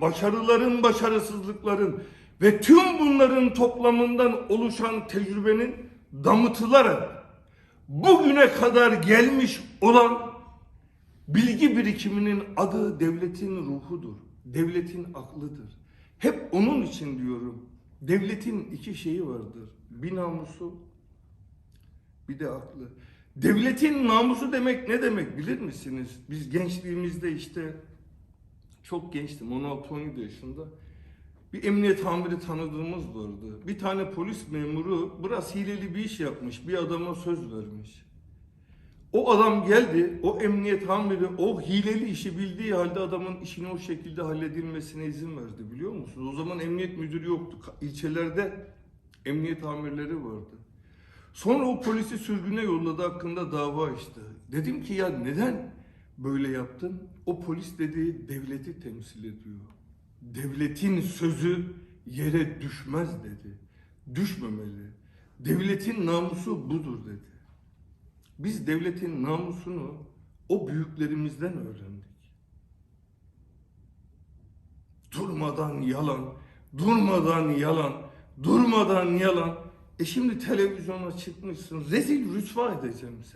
başarıların, başarısızlıkların ve tüm bunların toplamından oluşan tecrübenin damıtılarak bugüne kadar gelmiş olan bilgi birikiminin adı devletin ruhudur. Devletin aklıdır. Hep onun için diyorum. Devletin iki şeyi vardır. Bir namusu, bir de aklı. Devletin namusu demek ne demek bilir misiniz? Biz gençliğimizde işte çok gençtim 16-17 yaşında. Bir emniyet amiri tanıdığımız vardı. Bir tane polis memuru biraz hileli bir iş yapmış. Bir adama söz vermiş. O adam geldi, o emniyet amiri o hileli işi bildiği halde adamın işini o şekilde halledilmesine izin verdi biliyor musunuz? O zaman emniyet müdürü yoktu. İlçelerde emniyet amirleri vardı. Sonra o polisi sürgüne yolladı hakkında dava açtı. Dedim ki ya neden böyle yaptın? O polis dedi devleti temsil ediyor. Devletin sözü yere düşmez dedi. Düşmemeli. Devletin namusu budur dedi. Biz devletin namusunu o büyüklerimizden öğrendik. Durmadan yalan, durmadan yalan, durmadan yalan. E şimdi televizyona çıkmışsın, rezil rüsva edeceğim seni.